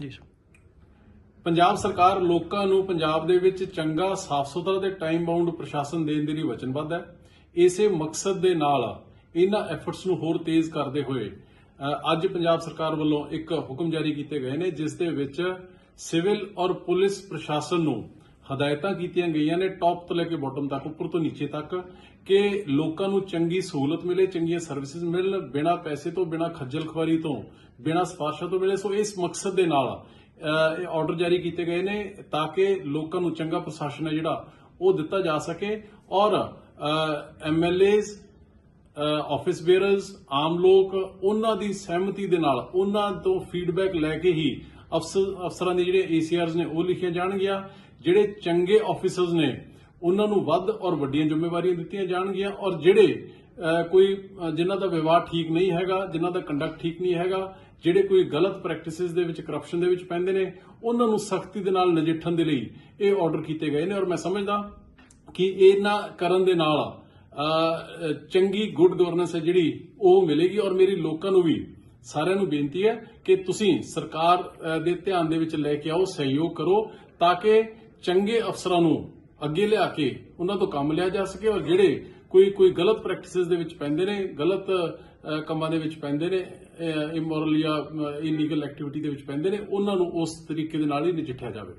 ਜੀ ਪੰਜਾਬ ਸਰਕਾਰ ਲੋਕਾਂ ਨੂੰ ਪੰਜਾਬ ਦੇ ਵਿੱਚ ਚੰਗਾ ਸਾਫ਼ ਸੁਥਰਾ ਤੇ ਟਾਈਮ ਬਾਉਂਡ ਪ੍ਰਸ਼ਾਸਨ ਦੇਣ ਦੇ ਲਈ ਵਚਨਬੱਧ ਹੈ। ਇਸੇ ਮਕਸਦ ਦੇ ਨਾਲ ਇਹਨਾਂ ਐਫਰਟਸ ਨੂੰ ਹੋਰ ਤੇਜ਼ ਕਰਦੇ ਹੋਏ ਅੱਜ ਪੰਜਾਬ ਸਰਕਾਰ ਵੱਲੋਂ ਇੱਕ ਹੁਕਮ ਜਾਰੀ ਕੀਤੇ ਗਏ ਨੇ, ਜਿਸ ਦੇ ਵਿੱਚ ਸਿਵਲ ਔਰ ਪੁਲਿਸ ਪ੍ਰਸ਼ਾਸਨ ਨੂੰ ਹਦਾਇਤਾਂ ਕੀਤੀਆਂ ਗਈਆਂ ਨੇ ਟੌਪ ਤੋਂ ਲੈ ਕੇ ਬਾਟਮ ਤੱਕ, ਉੱਪਰ ਤੋਂ ਨੀਚੇ ਤੱਕ, ਕਿ ਲੋਕਾਂ ਨੂੰ ਚੰਗੀ ਸਹੂਲਤ ਮਿਲੇ, ਚੰਗੀਆਂ ਸਰਵਿਸਿਜ਼ ਮਿਲਣ, ਬਿਨਾਂ ਪੈਸੇ ਤੋਂ, ਬਿਨਾਂ ਖੱਜਲ ਖੁਆਰੀ ਤੋਂ, ਬਿਨਾਂ ਸਿਫਾਰਸ਼ਾਂ ਤੋਂ ਮਿਲੇ। ਸੋ ਇਸ ਮਕਸਦ ਦੇ ਨਾਲ ਇਹ ਆਰਡਰ ਜਾਰੀ ਕੀਤੇ ਗਏ ਨੇ ਤਾਂ ਕਿ ਲੋਕਾਂ ਨੂੰ ਚੰਗਾ ਪ੍ਰਸ਼ਾਸਨ ਹੈ ਜਿਹੜਾ, ਉਹ ਦਿੱਤਾ ਜਾ ਸਕੇ। ਔਰ ਐਮਐਲਏਜ਼ ਆਫਿਸ ਬੇਅਰਰਸ ਆਮ ਲੋਕ, ਉਹਨਾਂ ਦੀ ਸਹਿਮਤੀ ਦੇ ਨਾਲ, ਉਹਨਾਂ ਤੋਂ ਫੀਡਬੈਕ ਲੈ ਕੇ ਹੀ ਅਫਸਰ ਅਫਸਰਾਂ ਦੇ ਜਿਹੜੇ ਏਸੀਆਰਸ ਨੇ, ਉਹ ਲਿਖੀਆਂ ਜਾਣਗੀਆਂ। ਜਿਹੜੇ ਚੰਗੇ ਆਫੀਸਰਸ ਨੇ, ਉਹਨਾਂ ਨੂੰ ਵੱਧ ਔਰ ਵੱਡੀਆਂ ਜ਼ਿੰਮੇਵਾਰੀਆਂ ਦਿੱਤੀਆਂ ਜਾਣਗੀਆਂ ਔਰ ਜਿਹੜੇ ਕੋਈ ਜਿਨ੍ਹਾਂ ਦਾ ਵਿਵਹਾਰ ਠੀਕ ਨਹੀਂ ਹੈਗਾ, ਜਿਨ੍ਹਾਂ ਦਾ ਕੰਡਕਟ ਠੀਕ ਨਹੀਂ ਹੈਗਾ, ਜਿਹੜੇ ਕੋਈ ਗਲਤ ਪ੍ਰੈਕਟਿਸਿਸ ਦੇ ਵਿੱਚ ਕਰਪਸ਼ਨ ਦੇ ਵਿੱਚ ਪੈਂਦੇ ਨੇ, ਉਹਨਾਂ ਨੂੰ ਸਖਤੀ ਦੇ ਨਾਲ ਨਜਿੱਠਣ ਦੇ ਲਈ ਇਹ ਆਰਡਰ ਕੀਤੇ ਗਏ ਨੇ ਔਰ ਮੈਂ ਸਮਝਦਾ ਕਿ ਇਹਨਾਂ ਕਰਨ ਦੇ ਨਾਲ ਚੰਗੀ ਗੁੱਡ ਗਵਰਨੈਂਸ ਹੈ ਜਿਹੜੀ ਉਹ ਮਿਲੇਗੀ ਔਰ ਮੇਰੀ ਲੋਕਾਂ ਨੂੰ ਵੀ ਸਾਰਿਆਂ ਨੂੰ ਬੇਨਤੀ ਹੈ ਕਿ ਤੁਸੀਂ ਸਰਕਾਰ ਦੇ ਧਿਆਨ ਦੇ ਵਿੱਚ ਲੈ ਕੇ ਆਓ, ਸਹਿਯੋਗ ਕਰੋ, ਤਾਂ ਕਿ ਚੰਗੇ ਅਫਸਰਾਂ ਨੂੰ ਅੱਗੇ ਲਿਆ ਕੇ ਉਹਨਾਂ ਤੋਂ ਕੰਮ ਲਿਆ ਜਾ ਸਕੇ ਔਰ ਜਿਹੜੇ ਕੋਈ ਕੋਈ ਗਲਤ ਪ੍ਰੈਕਟਿਸਿਸ ਦੇ ਵਿੱਚ ਪੈਂਦੇ ਨੇ, ਗਲਤ ਕੰਮਾਂ ਦੇ ਵਿੱਚ ਪੈਂਦੇ ਨੇ ਇਮੋਰਲ ਜਾਂ ਇਲੀਗਲ ਐਕਟੀਵਿਟੀ ਦੇ ਵਿੱਚ ਪੈਂਦੇ ਨੇ, ਉਹਨਾਂ ਨੂੰ ਉਸ ਤਰੀਕੇ ਦੇ ਨਾਲ ਹੀ ਨਜਿੱਠਿਆ ਜਾਵੇ।